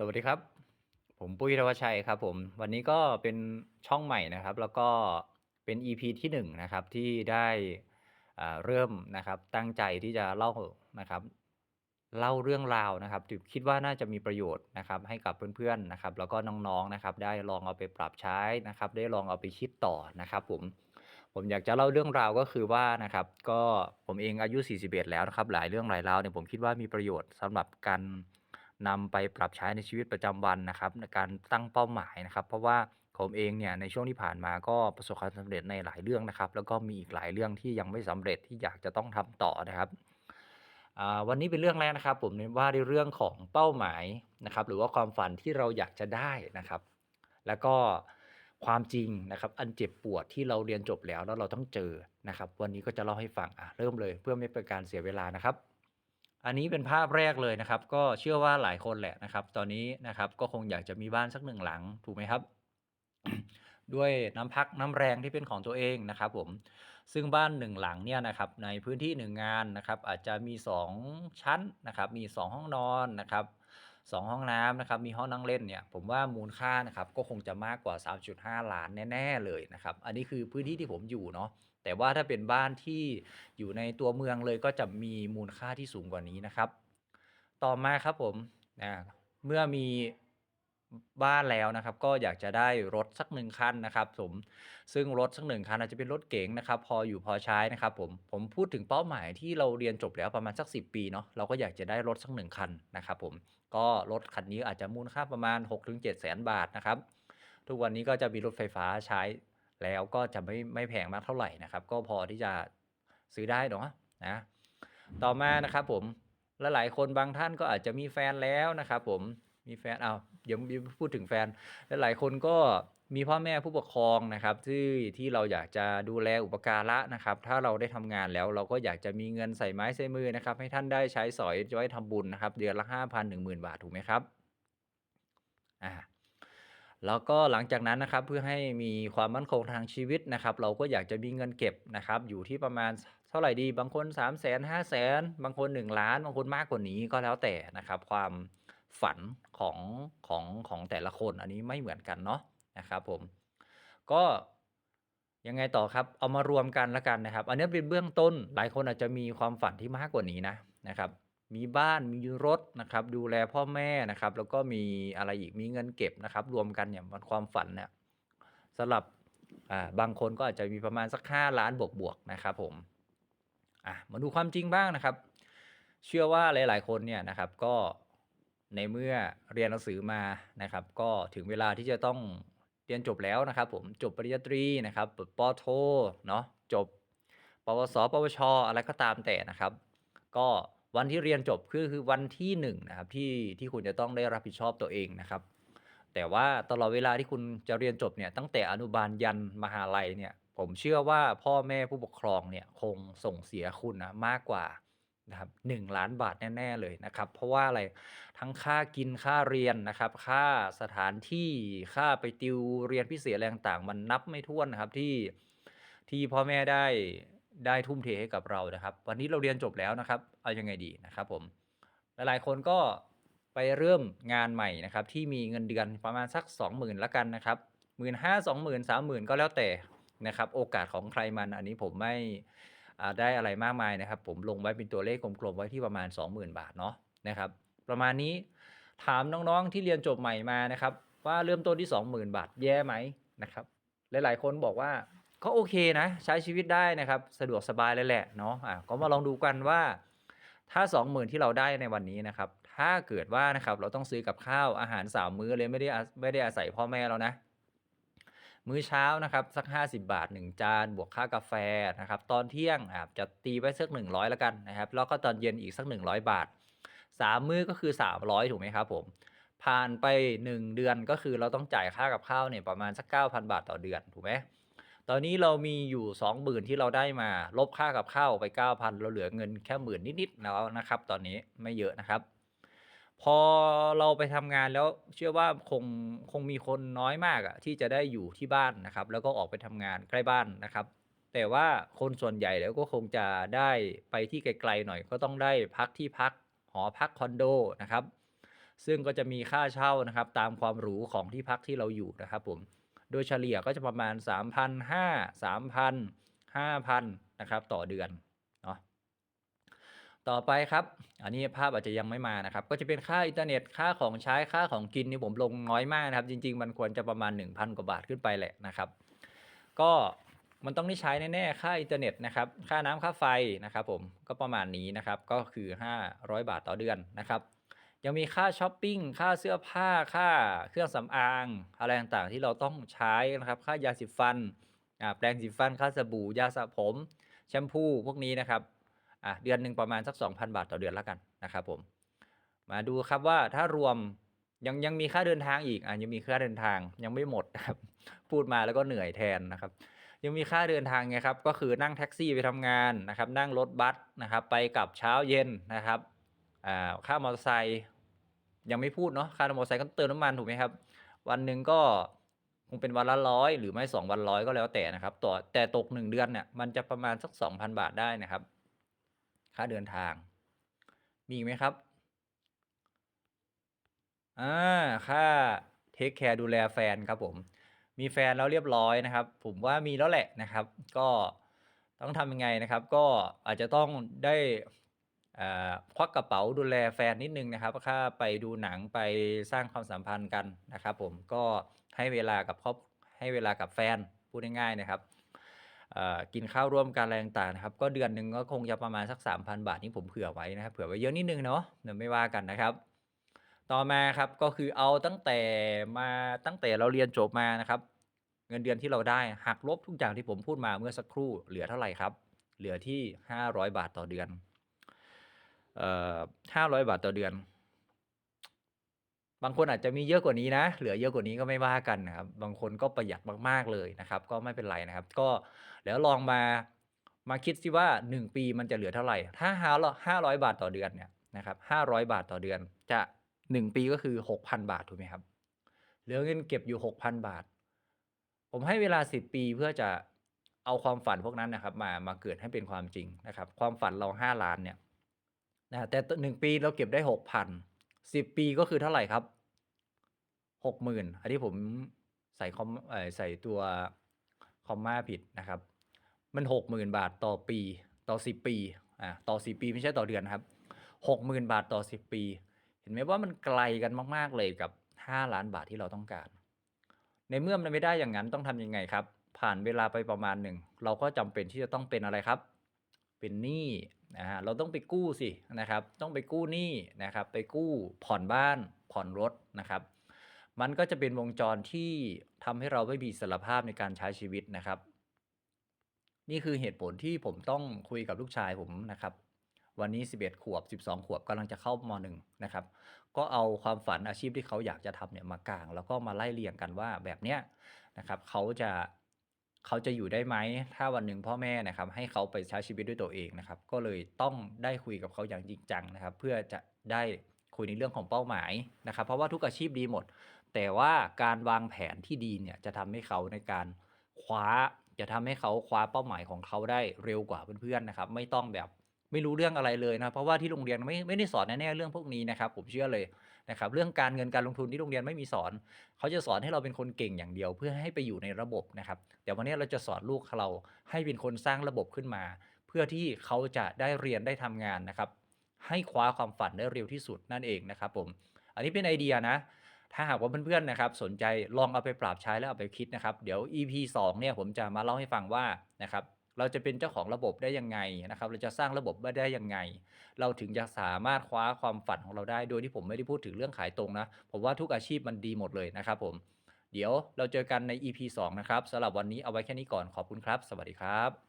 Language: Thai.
สวัสดีครับ ผมปุ้ยธวัชชัยครับผมวันนี้ก็เป็นช่องใหม่นะครับ แล้วก็เป็น EP ที่1นะครับที่ได้เริ่มนะครับตั้งใจที่จะเล่านะครับ เล่าเรื่องราวนะครับคิดว่าน่าจะมีประโยชน์นะครับให้กับเพื่อนๆนะครับ แล้วก็น้องๆนะครับ ได้ลองเอาไปปรับใช้นะครับ ได้ลองเอาไปคิดต่อนะครับ ผมผมอยากจะเล่าเรื่องราวก็คือว่านะครับ ก็ผมเองอายุ 41 แล้วนะครับ หลายเรื่องหลายราวเนี่ยผมคิดว่ามีประโยชน์สำหรับการ นำไปปรับใช้ในชีวิตประจำวันนะครับ ในการตั้งเป้าหมายนะครับ เพราะว่าผมเองเนี่ยในช่วงที่ผ่านมาก็ประสบความสำเร็จในหลายเรื่องนะครับ แล้วก็มีอีกหลายเรื่องที่ยังไม่สำเร็จที่อยากจะต้องทำต่อนะครับอ่าวันนี้เป็นเรื่องแรกนะครับ ผมเน้นว่าในเรื่องของเป้าหมายนะครับ หรือว่าความฝันที่เราอยากจะได้นะครับ แล้วก็ความจริงนะครับ อันเจ็บปวดที่เราเรียนจบแล้วแล้วเราต้องเจอนะครับ วันนี้ก็จะเล่าให้ฟังอะเริ่มเลยเพื่อไม่เป็นการเสียเวลานะครับ อันนี้เป็นภาพแรกเลยนะครับ ก็เชื่อว่าหลายคนแหละนะครับ ตอนนี้นะครับก็คงอยากจะมีบ้านสักหนึ่งหลังถูกไหมครับ ด้วยน้ำพักน้ำแรงที่เป็นของตัวเองนะครับผมซึ่งบ้านหนึ่งหลังเนี่ยนะครับในพื้นที่หนึ่งงานนะครับอาจจะมี 2 ชั้นนะครับมี 2 ห้องนอนนะครับสองห้องน้ำนะครับมีห้องนั่งเล่นเนี่ยผมว่ามูลค่านะครับก็คงจะมากกว่า 3.5 ล้านแน่ ๆ เลยนะครับ อันนี้คือพื้นที่ที่ผมอยู่เนาะ แต่ว่าถ้าเป็นบ้านที่อยู่ในตัวเมืองเลยก็จะมีมูลค่าที่สูงกว่านี้นะครับ ต่อมาครับผมอ่าเมื่อมีบ้านแล้วนะครับ ก็อยากจะได้รถสักหนึ่งคันนะครับผมซึ่งรถสักหนึ่งคันอาจจะเป็นรถเก๋งนะครับ พออยู่พอใช้นะครับผมผมพูดถึงเป้าหมายที่เราเรียนจบแล้วประมาณสัก 10 ปีเนาะเราก็อยากจะได้รถสักหนึ่งคันนะครับผมก็รถคันนี้อาจจะมูลค่าประมาณ 6-7 แสนบาทนะครับ ทุกวันนี้ก็จะมีรถไฟฟ้าใช้ แล้วก็จะไม่ไม่แพงมากเท่าไหร่นะครับ ก็พอที่จะซื้อได้เนาะนะต่อมานะครับผมและหลายคนบางท่านก็อาจจะมีแฟนแล้วนะครับผมมีแฟนเอาเดี๋ยวพูดถึงแฟนและหลายคนก็มีพ่อแม่ผู้ปกครองนะครับ ที่ที่เราอยากจะดูแลอุปการะนะครับ ถ้าเราได้ทำงานแล้วเราก็อยากจะมีเงินใส่ไม้ใส่มือนะครับ ให้ท่านได้ใช้สอยไว้ทำบุญนะครับ เดือนละ5,000 10,000บาทถูกไหมครับอ่า แล้วก็หลังจากนั้นนะครับเพื่อให้มีความมั่นคงทางชีวิตนะครับ เราก็อยากจะมีเงินเก็บนะครับ อยู่ที่ประมาณเท่าไหร่ดี บางคน3 0 0 0 0 0 5 0 0 0 0 บางคน 1 ล้าน บางคนมากกว่านี้ก็แล้วแต่นะครับ ความฝันของของของแต่ละคนอันนี้ไม่เหมือนกันเนาะนะครับผมก็ยังไงต่อครับ เอามารวมกันล้วกันนะครับ อันนี้เป็นเบื้องต้นหลายคนอาจจะมีความฝันที่มากกว่านี้นะนะครับ มีบ้านมีรถนะครับ ดูแลพ่อแม่นะครับ แล้วก็มีอะไรอีกมีเงินเก็บนะครับ รวมกันเนี่ยมันความฝันเนี่ยสำหรับอ่าบางคนก็อาจจะมีประมาณสักห้าล้านบวกๆนะครับผมอะมาดูความจริงบ้างนะครับ เชื่อว่าหลาย ๆ คนเนี่ยนะครับก็ในเมื่อเรียนหนังสือมานะครับ ก็ถึงเวลาที่จะต้องเรียนจบแล้วนะครับ ผมจบปริญญาตรีนะครับปโทเนาะจบ ปวส ปวช อะไรก็ตามแต่นะครับ ก็ วันที่เรียนจบคือคือวันที่1นงนะครับที่ที่คุณจะต้องได้รับผิดชอบตัวเองนะครับ แต่ว่าตลอดเวลาที่คุณจะเรียนจบเนี่ยตั้งแต่อนุบาลยันมหาลัยเนี่ยผมเชื่อว่าพ่อแม่ผู้ปกครองเนี่ยคงส่งเสียคุณนะมากกว่านะครับหนึ่งล้านบาทแน่ ๆ เลยนะครับ เพราะว่าอะไรทั้งค่ากินค่าเรียนนะครับ ค่าสถานที่ค่าไปติวเรียนพิเศษอะไรต่างมันนับไม่ถ้วนนะครับที่ที่พ่อแม่ได้ ได้ทุ่มเทให้กับเรานะครับ วันนี้เราเรียนจบแล้วนะครับ เอายังไงดีนะครับผม หลายๆคนก็ไปเริ่มงานใหม่นะครับ ที่มีเงินเดือนประมาณสัก 20,000ละกันนะครับหมื่นห้าสองหมื่นสามหมื่นก็แล้วแต่นะครับ โอกาสของใครมันอันนี้ผมไม่ได้อะไรมากมายนะครับ ผมลงไว้เป็นตัวเลขกลมๆไว้ที่ประมาณ 20,000 บาทเนาะนะครับ ประมาณนี้ถามน้องๆที่เรียนจบใหม่มานะครับ ว่าเริ่มต้นที่ 20,000 บาทแย่ไหมนะครับ หลายๆคนบอกว่า ก็โอเคนะ ใช้ชีวิตได้นะครับ สะดวกสบายเลยแหละเนาะอะก็มาลองดูกันว่า ถ้า 20,000 ที่เราได้ในวันนี้นะครับ ถ้าเกิดว่านะครับเราต้องซื้อกับข้าวอาหาร3มื้อเลยไม่ได้ไม่ได้อาศัยพ่อแม่แล้วนะ มื้อเช้านะครับสัก 50 บาท 1 จาน บวกค่ากาแฟนะครับตอนเที่ยงอะจะตีไว้สัก 100แล้วกันนะครับแล้วก็ตอนเย็นอีกสัก 100 บาท 3 มื้อก็คือ 300 ถูกไหมครับผมผ่านไป 1 เดือนก็คือเราต้องจ่ายค่ากับข้าวเนี่ยประมาณสัก 9,000 บาทต่อเดือนถูกไหม ตอนนี้เรามีอยู่20,000ที่เราได้มา ลบค่ากับข้าวไป9,000เราเหลือเงินแค่หมื่นนิดๆแล้วนะครับ ตอนนี้ไม่เยอะนะครับ พอเราไปทำงานแล้วเชื่อว่าคงคงมีคนน้อยมากอะที่จะได้อยู่ที่บ้านนะครับ แล้วก็ออกไปทำงานใกล้บ้านนะครับ แต่ว่าคนส่วนใหญ่แล้วก็คงจะได้ไปที่ไกลๆหน่อยก็ต้องได้พักที่พักหอพักคอนโดนะครับซึ่งก็จะมีค่าเช่านะครับ ตามความหรูของที่พักที่เราอยู่นะครับผม โดยเฉลี่ยก็จะประมาณ 3,500 3,000 5,000นะครับต่อเดือนเนาะต่อไปครับ อันนี้ภาพอาจจะยังไม่มานะครับ ก็จะเป็นค่าอินเทอร์เน็ต ค่าของใช้ ค่าของกินนี่ผมลงน้อยมากนะครับ จริง ๆ มันควรจะประมาณ 1,000 กว่าบาทขึ้นไปแหละนะครับ ก็มันต้องได้ใช้แน่ๆ ค่าอินเทอร์เน็ตนะครับ ค่าน้ำค่าไฟนะครับผม ก็ประมาณนี้นะครับ ก็คือ 500 บาทต่อเดือนนะครับ ยังมีค่าช้อปปิ้ง ค่าเสื้อผ้า ค่าเครื่องสำอาง อะไรต่างๆ ที่เราต้องใช้นะครับ ค่ายาสีฟันอ่าแปรงสีฟัน ค่าสบู่ ยาสระผม แชมพู พวกนี้นะครับอ่าเดือนหนึ่งประมาณสัก 2,000 บาทต่อเดือนแล้วกันนะครับผม มาดูครับว่าถ้ารวมยังยังมีค่าเดินทางอีก อ่ายังมีค่าเดินทางยังไม่หมดนะครับ พูดมาแล้วก็เหนื่อยแทนนะครับ ยังมีค่าเดินทางไงครับ ก็คือนั่งแท็กซี่ไปทำงานนะครับ นั่งรถบัสนะครับ ไปกลับเช้าเย็นนะครับ อ่าค่ามอเตอร์ไซค์ยังไม่พูดเนาะค่ามอเตอร์ไซค์ก็เติมน้ำมันถูกไหมครับ วันหนึ่งก็คงเป็นวันละ100หรือไม่2วัน100ก็แล้วแต่นะครับต่อแต่ตก1เดือนเนี่ยมันจะประมาณสัก2,000บาทได้นะครับ ค่าเดินทาง มีอีกไหมครับ?อาค่าเทกแคร์ดูแลแฟนครับผมมีแฟนแล้วเรียบร้อยนะครับ ผมว่ามีแล้วแหละนะครับ ก็ต้องทำยังไงนะครับ ก็อาจจะต้องได้ อ่าควักกระเป๋าดูแลแฟนนิดนึงนะครับค่าไปดูหนังไปสร้างความสัมพันธ์กันนะครับ ผมก็ให้เวลากับครอบให้เวลากับแฟนพูดง่ายๆนะครับกินข้าวร่วมกันอะไรต่างๆนะครับ ก็เดือนหนึ่งก็คงจะประมาณสัก 3,000 บาทนี่ผมเผื่อไว้นะครับ เผื่อไว้เยอะนิดนึงเนาะเดี๋ยวไม่ว่ากันนะครับ ต่อมาครับก็คือเอาตั้งแต่มาตั้งแต่เราเรียนจบมานะครับ เงินเดือนที่เราได้หักลบทุกอย่างที่ผมพูดมาเมื่อสักครู่เหลือเท่าไรครับ?เหลือที่ 500 บาทต่อเดือน เอ่อ500บาทต่อเดือน บางคนอาจจะมีเยอะกว่านี้นะ เหลือเยอะกว่านี้ก็ไม่ว่ากันนะครับ บางคนก็ประหยัดมากๆเลยนะครับ ก็ไม่เป็นไรนะครับ ก็เดี๋ยวลองมามาคิดสิว่า 1 ปีมันจะเหลือเท่าไหร่?ถ้าห้าร้อ500บาทต่อเดือนเนี่ยนะครับ500บาทต่อเดือน จะ 1 ปีก็คือ 6,000 บาทถูกไหมครับ เหลือเงินเก็บอยู่ 6,000 บาท ผมให้เวลา 10 ปีเพื่อจะเอาความฝันพวกนั้นนะครับ มามาเกิดให้เป็นความจริงนะครับ ความฝันเรา5,000,000เนี่ย นะครับแต่ต1ปีเราเก็บได้6,000 10ปีก็คือเท่าไหร่ครับ?60,000อันนี้ผมใส่คอมใส่ตัวคอมมาผิดนะครับ มัน60,000บาทต่อปีต่อ10ปีอ่าต่อ10ปีไม่ใช่ต่อเดือนนครับ60,000บาทต่อ10ปี เห็นไหมว่ามันไกลกันมาก ๆ เลยกับ5,000,000บาทที่เราต้องการ ในเมื่อมันไม่ได้อย่างนั้นต้องทำยังไงครับ?ผ่านเวลาไปประมาณหนึ่ง เราก็จำเป็นที่จะต้องเป็นอะไรครับ?เป็นหนี้ อาเราต้องไปกู้สินะครับ ต้องไปกู้หนี้นะครับ ไปกู้ผ่อนบ้านผ่อนรถนะครับ มันก็จะเป็นวงจรที่ทำให้เราไม่มีอิสรภาพในการใช้ชีวิตนะครับ นี่คือเหตุผลที่ผมต้องคุยกับลูกชายผมนะครับ วันนี้ 11 ขวบ 12 ขวบกำลังจะเข้าม.1นะครับ ก็เอาความฝันอาชีพที่เขาอยากจะทำเนี่ยมากาง แล้วก็มาไล่เรียงกันว่าแบบเนี้ยนะครับเขาจะ เขาจะอยู่ได้ไหม?ถ้าวันหนึ่งพ่อแม่นะครับ ให้เขาไปใช้ชีวิตด้วยตัวเองนะครับ ก็เลยต้องได้คุยกับเขาอย่างจริงจังนะครับ เพื่อจะได้คุยในเรื่องของเป้าหมายนะครับ เพราะว่าทุกอาชีพดีหมด แต่ว่าการวางแผนที่ดีเนี่ยจะทำให้เขาในการคว้าจะทำให้เขาคว้าเป้าหมายของเขาได้เร็วกว่าเพื่อนๆนะครับ ไม่ต้องแบบไม่รู้เรื่องอะไรเลยนะเพราะว่าที่โรงเรียนไม่ไม่ได้สอนแน่ๆเรื่องพวกนี้นะครับ ผมเชื่อเลย นะครับเรื่องการเงินการลงทุนที่โรงเรียนไม่มีสอน เขาจะสอนให้เราเป็นคนเก่งอย่างเดียว เพื่อให้ไปอยู่ในระบบนะครับแต่วันนี้เราจะสอนลูกเราให้เป็นคนสร้างระบบขึ้นมา เพื่อที่เขาจะได้เรียนได้ทำงานนะครับ ให้คว้าความฝันได้เร็วที่สุดนั่นเองนะครับผมอันนี้เป็นไอเดียนะถ้าหากว่าเพื่อนๆนะครับสนใจลองเอาไปปรับใช้แล้วเอาไปคิดนะครับ เดี๋ยว EP 2เนี่ยผมจะมาเล่าให้ฟังว่านะครับ เราจะเป็นเจ้าของระบบได้ยังไงนะครับ เราจะสร้างระบบได้ยังไง เราถึงจะสามารถคว้าความฝันของเราได้ โดยที่ผมไม่ได้พูดถึงเรื่องขายตรงนะ ผมว่าทุกอาชีพมันดีหมดเลยนะครับผม เดี๋ยวเราเจอกันใน EP 2 นะครับสำหรับวันนี้เอาไว้แค่นี้ก่อน ขอบคุณครับ สวัสดีครับ